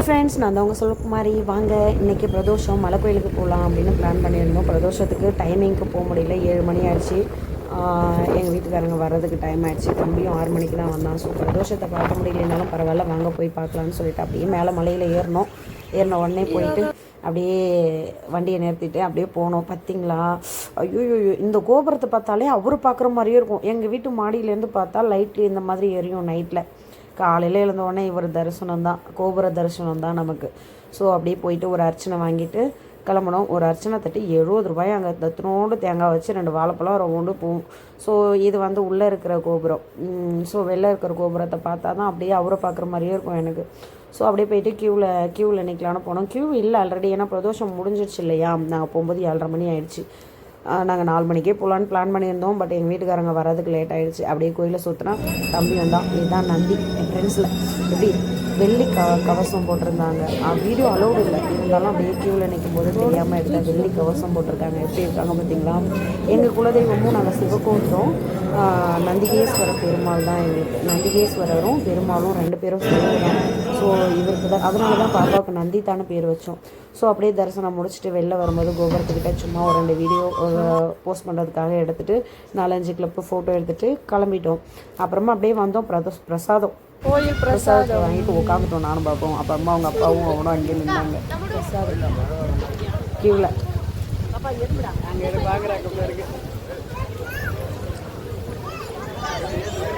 Hi friends நான் தான் உங்கள் செல்வகுமாரி வாங்க இன்றைக்கி பிரதோஷம் மலை கோயிலுக்கு போகலாம் அப்படின்னு பிளான் பண்ணியிருந்தோம். பிரதோஷத்துக்கு டைமிங்க்கு போக முடியல. ஏழு மணி ஆயிடுச்சு. எங்கள் வீட்டுக்காரங்க வர்றதுக்கு டைம் ஆயிடுச்சு. தம்பியும் ஆறு மணிக்கு தான் வந்தான். ஸோ பிரதோஷத்தை பார்க்க முடியலனாலும் பரவாயில்ல வாங்க போய் பார்க்கலான்னு சொல்லிட்டு அப்படியே மேலே மலையில் ஏறினோம். ஏறின உடனே போயிட்டு அப்படியே வண்டியை நிறுத்திட்டு அப்படியே போனோம். பார்த்தீங்களா ஐயோ இந்த கோபுரத்தை பார்த்தாலே அவர் பார்க்குற மாதிரியே இருக்கும். எங்கள் வீட்டு மாடியிலேருந்து பார்த்தா லைட்டு இந்த மாதிரி எரியும் நைட்டில் காலையில் எழுந்தோடனே இவர் தரிசனம் தான் கோபுர தரிசனம் தான் நமக்கு. ஸோ அப்படியே போயிட்டு ஒரு அர்ச்சனை வாங்கிட்டு கிளம்பணும் ஒரு அர்ச்சனை தட்டி எழுபது ரூபாய் அங்கே தத்தினோடு தேங்காய் வச்சு ரெண்டு வாழைப்பழம் ரவுண்டு போகும் ஸோ இது வந்து உள்ளே இருக்கிற கோபுரம். ஸோ வெளில இருக்கிற கோபுரத்தை பார்த்தா தான் அப்படியே அவரை பார்க்குற மாதிரியே இருக்கும் எனக்கு. ஸோ அப்படியே போயிட்டு க்யூவில் க்யூவில் நிற்கலான்னு போனோம். க்யூ இல்லை ஆல்ரெடி ஏன்னா பிரதோஷம் முடிஞ்சிடுச்சு இல்லையா? நாங்கள் போகும்போது ஏழரை மணி ஆயிடுச்சு. நாங்கள் நாலு மணிக்கே போகலான்னு பிளான் பண்ணியிருந்தோம். பட் எங்கள் வீட்டுக்காரங்க வரதுக்கு லேட் ஆகிடுச்சு அப்படியே கோயிலை சுற்றினா தம்பி வந்தான். இதுதான் நந்தி என் ஃப்ரெண்ட்ஸில் எப்படி? வெள்ளி க கவசம் போட்டிருந்தாங்க. வீடியோ அலோடு இல்லை. இருந்தாலும் அப்படியே க்யூவில் நிற்கும் போது தெரியாமல் எடுத்த வெள்ளி கவசம் போட்டிருக்காங்க. எப்படி இருக்காங்க பார்த்தீங்களா? எங்கள் குலதெய்வமும் நாங்கள் சிவகோட்டம் நந்திகேஸ்வர பெருமாள் தான் எங்களுக்கு நந்திகேஸ்வரரும் பெருமாளும் ரெண்டு பேரும் சேர்ந்து ஸோ இவருக்கு தான் அதனால தான் பாப்பாவுக்கு நந்தித்தானு பேர் வச்சோம். ஸோ அப்படியே தரிசனம் முடிச்சுட்டு வெளில வரும்போது கோபுரத்துக்கிட்ட சும்மா ஒரு ரெண்டு வீடியோ போஸ்ட் பண்ணுறதுக்காக எடுத்துகிட்டு நாலஞ்சு கிளப்பு ஃபோட்டோ எடுத்துகிட்டு கிளம்பிட்டோம். அப்புறமா அப்படியே வந்தோம் பிரதோ பிரசாதம். கோயில் பிரசாதத்தை வாங்கிட்டு உட்காந்துட்டோம் நானும் பார்ப்போம் அப்புறமா அவங்க அப்பாவும் அவனும் அங்கேயே நின்னாங்க. க்யூவில்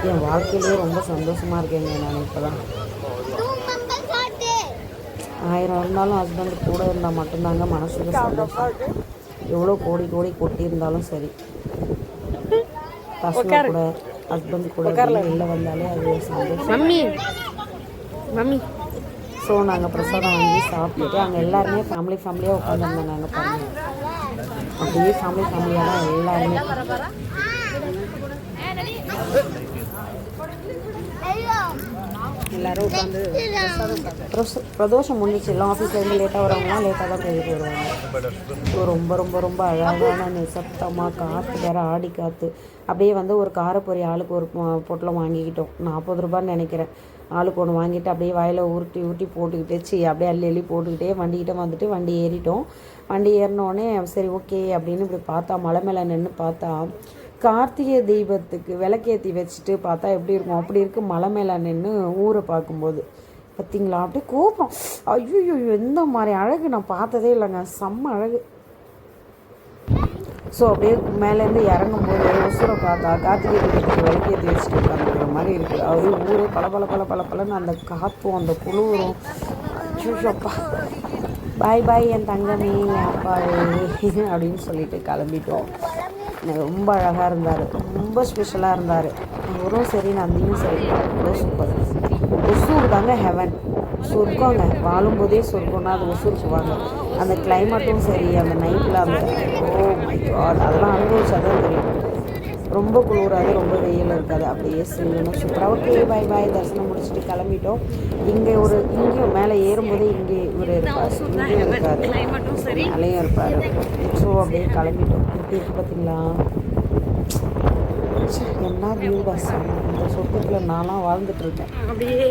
என் வாழ்க்கையிலேயே ரொம்ப சந்தோஷமாக இருக்கேங்க நான் இப்போ தான் ஆயிரம் இருந்தாலும் ஹஸ்பண்ட் கூட இருந்தால் மட்டும்தாங்க மனசுக்கு சந்தோஷம். எவ்வளோ கோடி கோடி கொட்டியிருந்தாலும் சரி. பசங்க கூட. ஹஸ்பண்ட் கூட வெளில வந்தாலே அது ஒரு சந்தோஷம். Mummy mummy. ஸோ நாங்கள் பிரசாதம் வாங்கி சாப்பிட்டுட்டு அங்கே எல்லாருமே ஃபேமிலி ஃபேமிலியாக உட்காந்துருந்தோம் நாங்கள் பாருங்க. அப்படியே ஃபேமிலி ஃபேமிலியாக தான் எல்லாருமே. எல்லாரும் உட்காந்து பிரதோஷம் முடிஞ்சிச்சு. எல்லாம் ஆஃபீஸ்லேருந்து லேட்டாக வரவங்களாம் லேட்டாக தான் போயிட்டு வருவாங்க. ஸோ ரொம்ப ரொம்ப ரொம்ப அழகான நிசப்தமாக காற்று வேற ஆடி காற்று அப்படியே வந்து ஒரு காரப்பொரி ஆளுக்கு ஒரு பொ- பொட்டலம் வாங்கிக்கிட்டோம். நாற்பது ரூபான்னு நினைக்கிறேன். ஆளுக்கு ஒன்று வாங்கிட்டு அப்படியே வாயில் உருட்டி உருட்டி போட்டுக்கிட்டே சி அப்படியே அள்ளி அள்ளி போட்டுக்கிட்டே வண்டிக்கிட்ட வந்துட்டு வண்டி ஏறிட்டோம். வண்டி ஏறினோடனே சரி ஓகே அப்படின்னு இப்படி பார்த்தா மலை மேலே நின்று பார்த்தா கார்த்திகை தீபத்துக்கு விளக்கேற்றி வச்சுட்டு பார்த்தா எப்படி இருக்கும்? அப்படி இருக்கு. மலை மேலே நின்று ஊரை பார்க்கும்போது. பார்த்தீங்களா? அப்படியே கோபம். ஐயோ எந்த மாதிரி அழகு? நான் பார்த்ததே இல்லைங்க. செம்ம அழகு. ஸோ அப்படியே மேலேருந்து இறங்கும்போது உசுரை பார்த்தா கார்த்திகை தீபத்துக்கு விளக்கேற்றி வச்சுட்டு உட்காந்துக்கிற மாதிரி இருக்குது. அது ஊரே பல பல பல பல பலன்னு அந்த காற்றும் அந்த குளிரும். அப்பா. பாய் பாய் என் தங்கமே என் அப்பா அப்படின்னு சொல்லிட்டு கிளம்பிட்டோம். எனக்கு ரொம்ப அழகாக இருந்தார். ரொம்ப ஸ்பெஷலாக இருந்தார். அவரும் சரி நந்தியும் சரி. ரொம்ப சூப்பர் ஒசூர் தாங்க ஹெவன் சொர்க்கங்க. வாழும்போதே சொர்க்கம்னா அது ஒசூர் சொல்லுவாங்க அந்த கிளைமேட்டும் சரி அந்த நைட்டில் அந்த ஓ மை காட் அதெல்லாம் அனுபவிச்சாதான் தெரியும். ரொம்ப குளிராது ரொம்ப வெயில் இருக்காது. அப்படியே சில்லுன்னு சூப்பராக ஓகே பாய் பாய் தரிசனம் முடிச்சுட்டு கிளம்பிட்டோம். இங்கே ஒரு இங்கேயும் மேலே ஏறும்போதே இங்கே இவர் இருப்பார். இங்கேயும் இருக்கார். மேலேயும் இருப்பார். ஸோ அப்படியே கிளம்பிட்டோம். எப்படி இருக்கு பார்த்தீங்களா என்ன வியூ தான் இந்த சொத்துக்கில் நான்லாம் வாழ்ந்துட்டு இருக்கேன். அப்படியே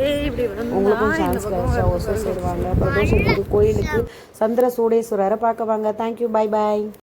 உங்களுக்கும் சான்ஸ் கிடைச்சா ஒசூர் சேருவாங்க. பிரதோஷத்துக்கு கோயிலுக்கு சந்திர சூடேஸ்வரரை பார்க்க வாங்க. தேங்க்யூ பாய் பாய்